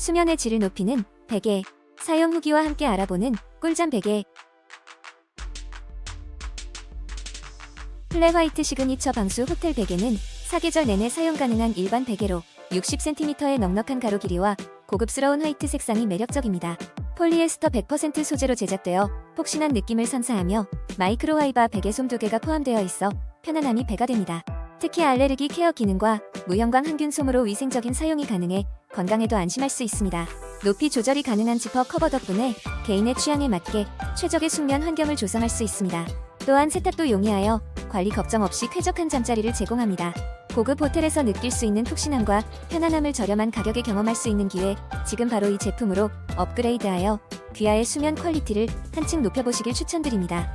수면의 질을 높이는 베개. 사용 후기와 함께 알아보는 꿀잠 베개. 플레 화이트 시그니처 방수 호텔 베개는 사계절 내내 사용 가능한 일반 베개로 60cm의 넉넉한 가로 길이와 고급스러운 화이트 색상이 매력적입니다. 폴리에스터 100% 소재로 제작되어 폭신한 느낌을 선사하며 마이크로와이바 베개솜 두 개가 포함되어 있어 편안함이 배가 됩니다. 특히 알레르기 케어 기능과 무형광 항균 솜으로 위생적인 사용이 가능해 건강에도 안심할 수 있습니다. 높이 조절이 가능한 지퍼 커버 덕분에 개인의 취향에 맞게 최적의 숙면 환경을 조성할 수 있습니다. 또한 세탁도 용이하여 관리 걱정 없이 쾌적한 잠자리를 제공합니다. 고급 호텔에서 느낄 수 있는 푹신함과 편안함을 저렴한 가격에 경험할 수 있는 기회, 지금 바로 이 제품으로 업그레이드하여 귀하의 수면 퀄리티를 한층 높여보시길 추천드립니다.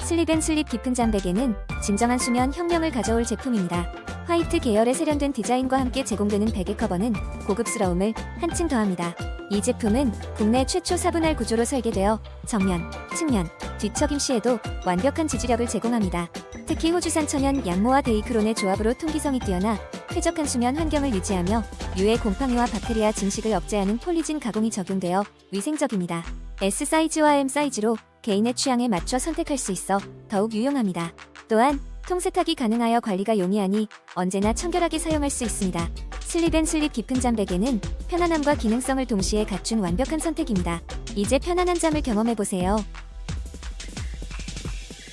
슬립앤슬립 깊은 잠 베개는 진정한 수면 혁명을 가져올 제품입니다. 화이트 계열의 세련된 디자인과 함께 제공되는 베개 커버는 고급스러움을 한층 더합니다. 이 제품은 국내 최초 4분할 구조로 설계되어 정면, 측면, 뒤척임 시에도 완벽한 지지력을 제공합니다. 특히 호주산 천연 양모와 데이크론의 조합으로 통기성이 뛰어나 쾌적한 수면 환경을 유지하며 유해 곰팡이와 박테리아 증식을 억제하는 폴리진 가공이 적용되어 위생적입니다. S 사이즈와 M 사이즈로 개인의 취향에 맞춰 선택할 수 있어 더욱 유용합니다. 또한 통 세탁이 가능하여 관리가 용이하니 언제나 청결하게 사용할 수 있습니다. 슬립앤 슬립 깊은 잠 베개는 편안함과 기능성을 동시에 갖춘 완벽한 선택입니다. 이제 편안한 잠을 경험해보세요.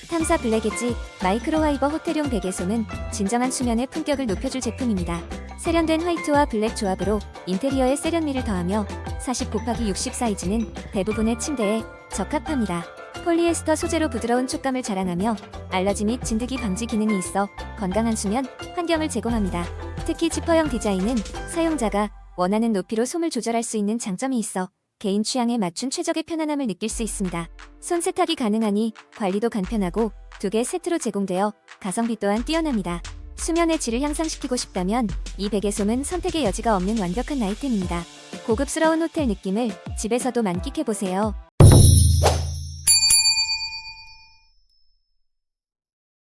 탐사 블랙 엣지 마이크로와이버 호텔용 베개솜은 진정한 수면의 품격을 높여줄 제품입니다. 세련된 화이트와 블랙 조합으로 인테리어에 세련미를 더하며 40 곱하기 60 사이즈는 대부분의 침대에 적합합니다. 폴리에스터 소재로 부드러운 촉감을 자랑하며 알러지 및 진드기 방지 기능이 있어 건강한 수면 환경을 제공합니다. 특히 지퍼형 디자인은 사용자가 원하는 높이로 솜을 조절할 수 있는 장점이 있어 개인 취향에 맞춘 최적의 편안함을 느낄 수 있습니다. 손 세탁이 가능하니 관리도 간편하고 두 개 세트로 제공되어 가성비 또한 뛰어납니다. 수면의 질을 향상시키고 싶다면 이 베개솜은 선택의 여지가 없는 완벽한 아이템입니다. 고급스러운 호텔 느낌을 집에서도 만끽해보세요.